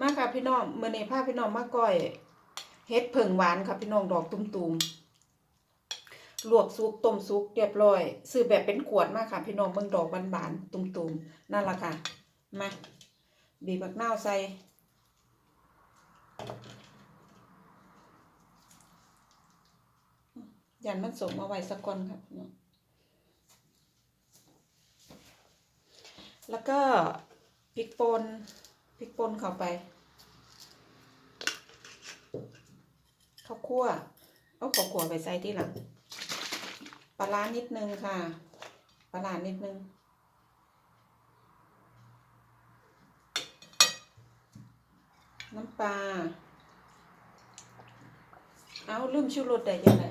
มาค่ะพี่น้องเมื้อนี้พาพี่น้องมาก้อยเฮ็ดเผิงหวานค่ะพี่น้องดอกตุ้มๆลวกสุกต้มสุกเรียบร้อยซื้อแบบเป็นขวดมากค่ะ พี่น้องเบิ่งดอกบานๆตุ้มๆนั่นละค่ะมาบีบมะนาวใส่ยันมันสมเอาไว้สักก่อนค่ะพี่น้องแล้วก็พริกป่น พริกป่นเข้าไป ข้าวคั่วเอาข้าวคั่วไปใส่ที่หลังปลาร้านิดนึงค่ะ ปลาร้านิดนึงน้ำปลา เอาลืมชูรสได้ยังไง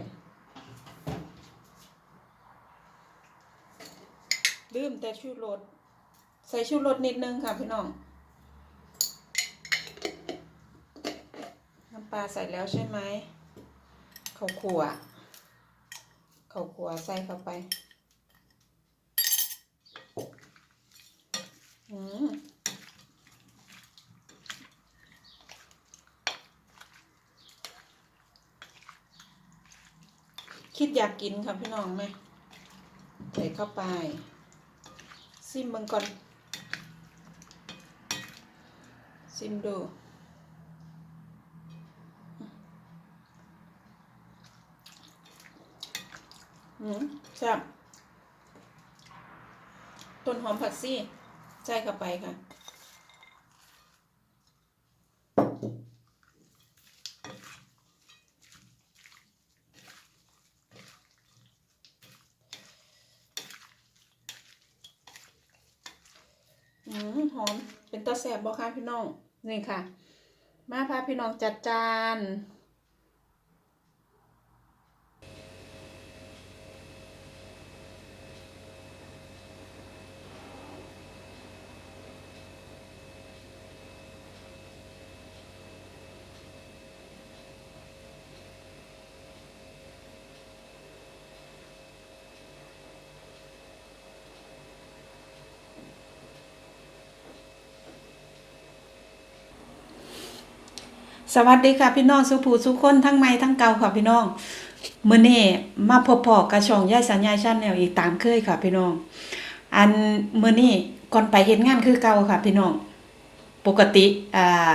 ลืมแต่ชูรส ใส่ชูรสนิดนึงค่ะพี่น้อง น้ำป ลาใส่แล้วใช่ไหมข้าวคั่วข้าขัวใส่เข้าไป อืมคิดอยากกินค่ะพี่น้องไหมใส่เข้าไป ซิมเบิ่งก่อน ซิมดู อืมแซ่บต้นหอมผักซี่ใส่เข้าไปค่ะ อืมหอมเป็นตาแสบบ่คะพี่น้อง นี่ค่ะ มาพาพี่น้องจัดจาน สวัสดีค่ะพี่น้องสุภูสุคนทั้งใหม่ทั้งเก่าค่ะพี่น้องเมื้อนี้มาพบพอกระช่องยายสัญญาชันแนวอีกตามเคยค่ะพี่น้อง อันเมื้อนี้ก่อนไปเฮ็ดงานคือเก่าค่ะพี่น้อง ปกติอ่า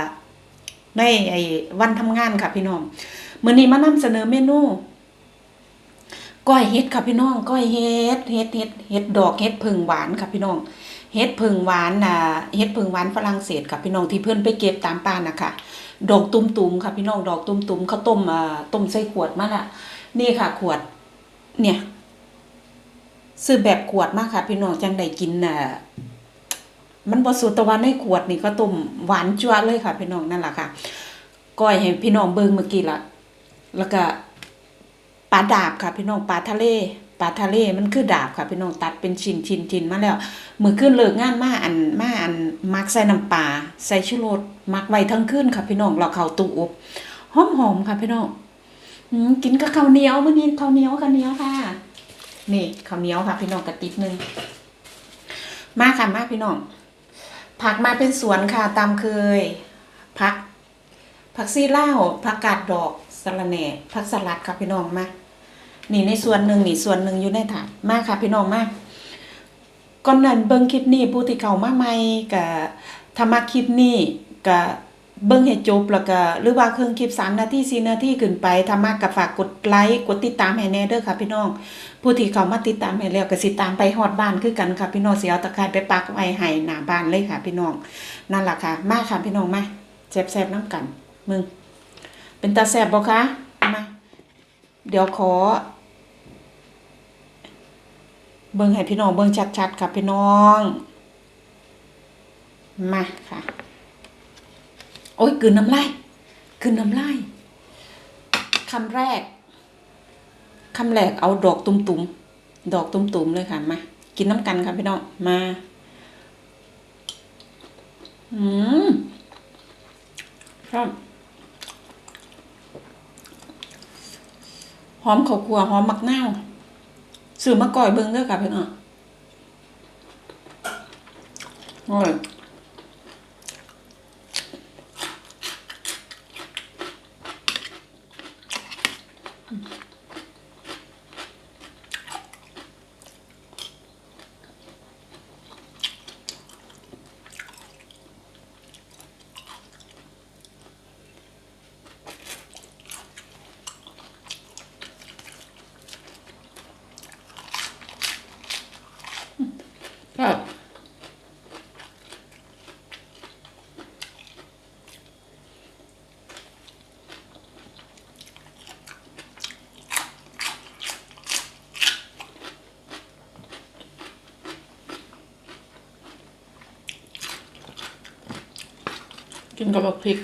ในไอ้วันทำงานค่ะพี่น้องเมื้อนี้มานำเสนอเมนูก้อยเฮ็ดค่ะพี่น้องก้อยเฮ็ดเฮ็ดเฮ็ดเฮ็ดดอกเฮ็ดผึ่งหวานค่ะพี่น้องเฮ็ดผึ่งหวานน่ะเฮ็ดผึ่งหวานฝรั่งเศสค่ะพี่น้องที่เพิ่อนไปเก็บตามป่าน่ะค่ะ ดอกตุ่มๆค่ะพี่น้องดอกตุ่มๆเขาต้มอ่าต้มใส่ขวดมาละนี่ค่ะ ขวด เนี่ย ซื้อแบบขวดมากค่ะ พี่น้องจังได้กินน่ะมันบสุตะวันในขวดนี่ก็ต้มหวานจั่วเลยค่ะ พี่น้องนั่นแหละค่ะก้อยให้พี่น้องเบิ่งเมื่อกี้ละแล้วก็ปลาดาบค่ะ พี่น้องปลาทะเล ลาทะเลมันคือดาบค่ะพี่น้องตัดเป็นชิ้นชิ้นชิ้นมาแล้วมื้อคืนเลิกงานมาอันมาอันมักใส่น้ำปลาใส่ชูรสมักไว้ทั้งคืนค่ะพี่น้องเราเข้าตู้อบหอมๆค่ะพี่น้องอกินกับข้าวเหนียวมื้อนี้ข้าวเหนียวข้าวเหนียวค่ะ นี่ข้าวเหนียวค่ะ พี่น้องกระติบหนึงมาค่ะมาพี่น้องผักมาเป็นสวนค่ะตามเคยผักผักซีลาผักกาดดอกสะระแหน่ผักสลัดค่ะพี่น้องมา นี่ในส่วนหนึ่งนี่ส่วนหนึ่งอยู่ในถาดมากค่ะพี่น้องมากก่อนนั้นเบิ่งคลิปนี้ผู้ที่เข้ามาใหม่ก็ถ้ามาคลิปนี้ก็เบิ่งให้จบแล้วก็หรือว่าเครื่องคลิป3นาที4นาทีขึ้นไปถ้ามาก็ฝากกดไลค์กดติดตามให้แน่เด้อค่ะพี่น้อง ผู้ที่เข้ามาติดตามให้แล้วก็สิตามไปฮอดบ้านคือกันค่ะพี่น้องเสิเอาตะคร้ไปปักไว้ให้หน้าบ้านเลยค่ะพี่น้องนั่นแหละค่ะ มาค่ะพี่น้องมาแซ่บๆน้ำกันมึงเป็นตาแซ่บบ่คะมาเดี๋ยวขอ เบิ่งให้พี่น้องเบิ่งชัดๆค่ะพี่น้อง มาค่ะ โอ้ยกืนน้ำลายกืนน้ำลายคำแรกคำแรกเอาดอกตุ่มๆ ดอกตุ่มๆเลยค่ะ มา กินน้ำกันค่ะพี่น้อง มา อืมครับหอมข้าวคั่วหอมมักนาว ซื้อมาก่อยเบิ่งเด้อค่ะเพิ่นอะโอ้ย กินกับบักพริก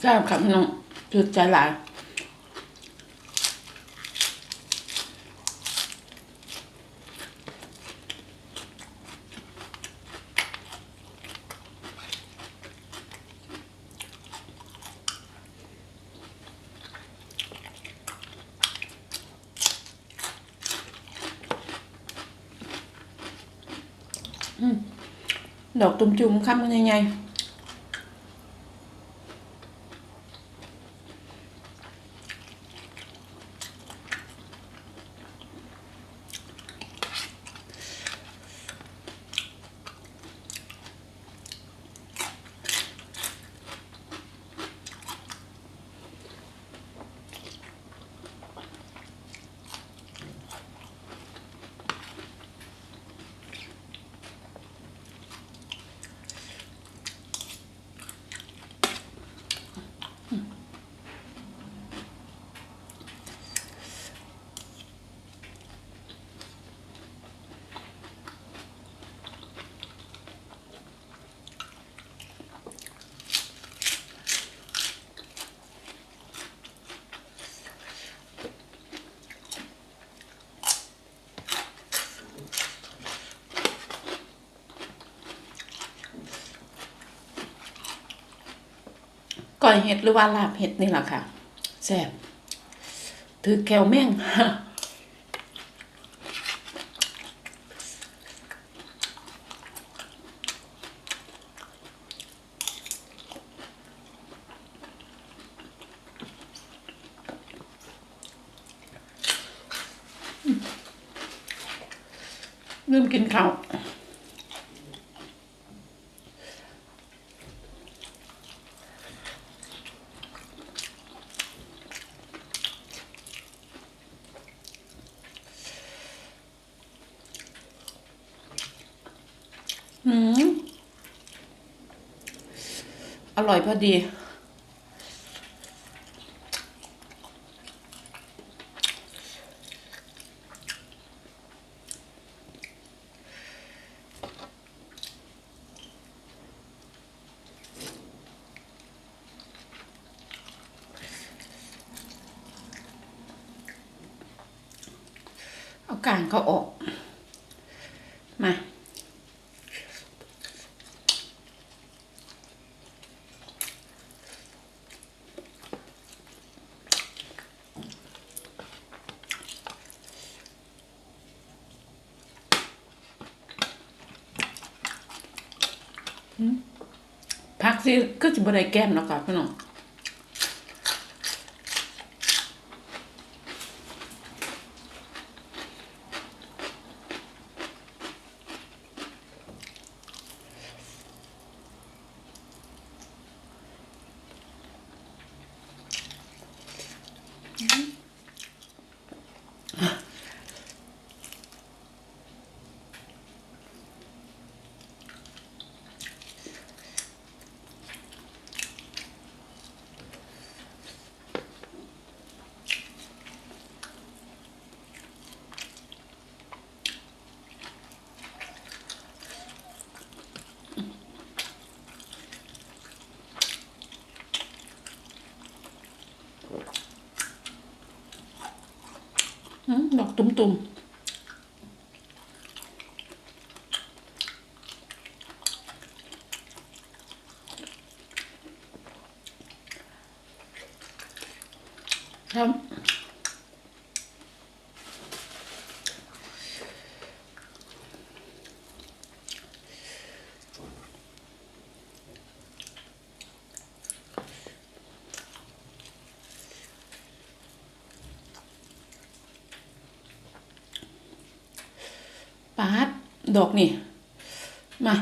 แซ่บครับพี่น้องจุดใจหลายดอกตุ่มจุ่มคำมันใหญ่ๆ อยเห็ดหรือว่าลาบเห็ดนี่แหละค่ะแซ่บถือแควแม่งลืมกินข้าว อืม อ ร่อยพอดี เอากางเขาออก มา ก็จะบ่ได้แก้มแล้วค่ะพี่น้อง ดอกตุ่มๆครับ ปา ดอกนี่ มา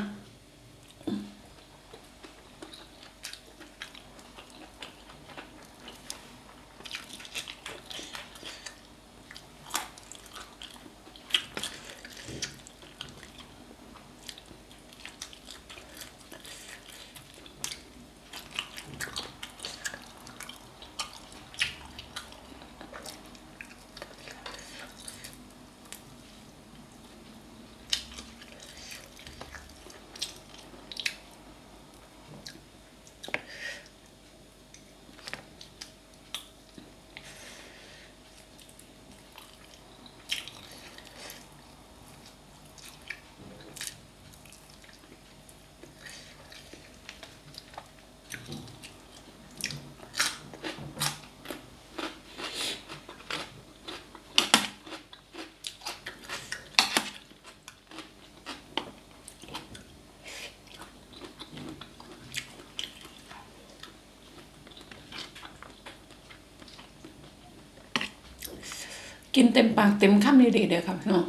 กินเต็มปากเต็มคำเลยดีเด้อค่ะพี่น้อง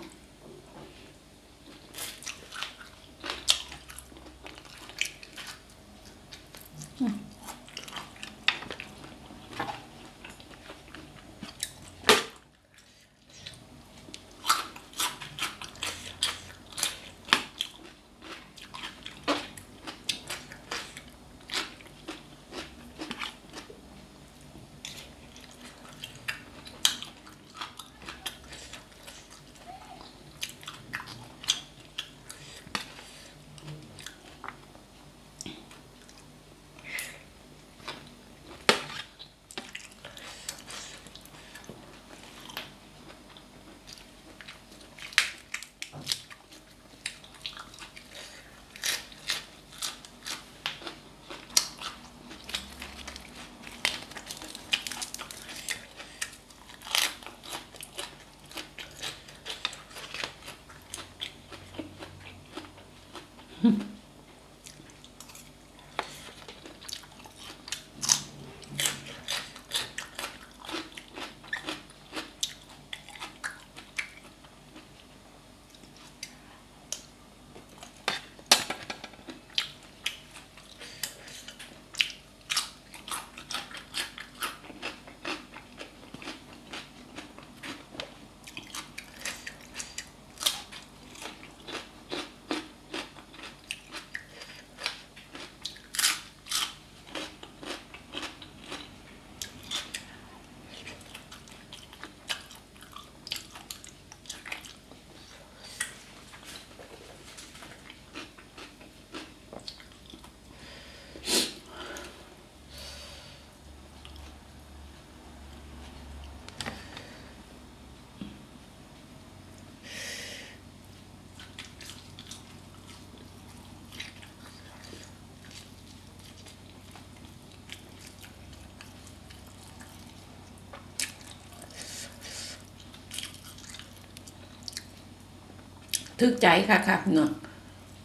ทึกใจค่ะค่ะเนาะ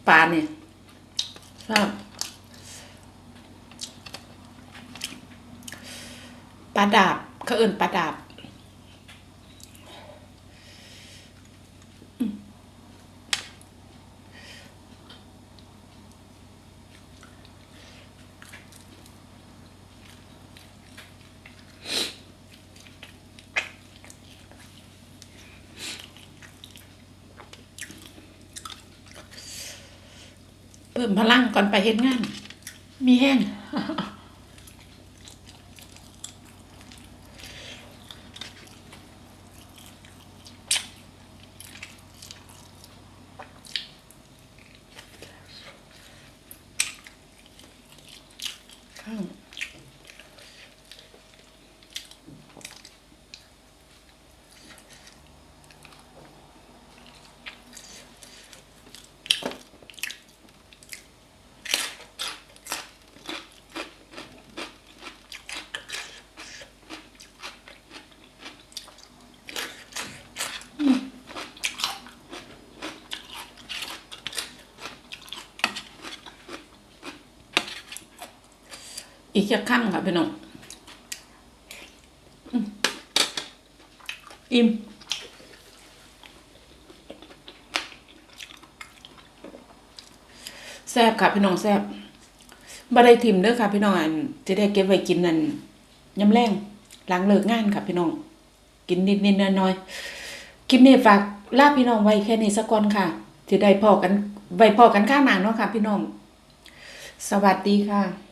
ปลาเนี่ยชอบปลาดาบเขาเอินปลาดาบ พิ่มพลังก่อนไปเฮ็ดงาน มีแห้ง อีกข้างค่ะพี่น้องอิ่มแซ่บค่ะพี่น้องแซ่บบ่ได้ทิมเด้อค่ะพี่น้องอันจะได้เก็บไว้กินนั่นยำแรงหลังเลิกงานค่ะพี่น้อง กินนิดๆน้อยๆคลิปนี้ฝากลาพี่น้องไว้แค่นี้สักก่อนค่ะจะได้พอกันไว้พอกันข้างหนังเนาะค่ะ พี่น้อง สวัสดีค่ะ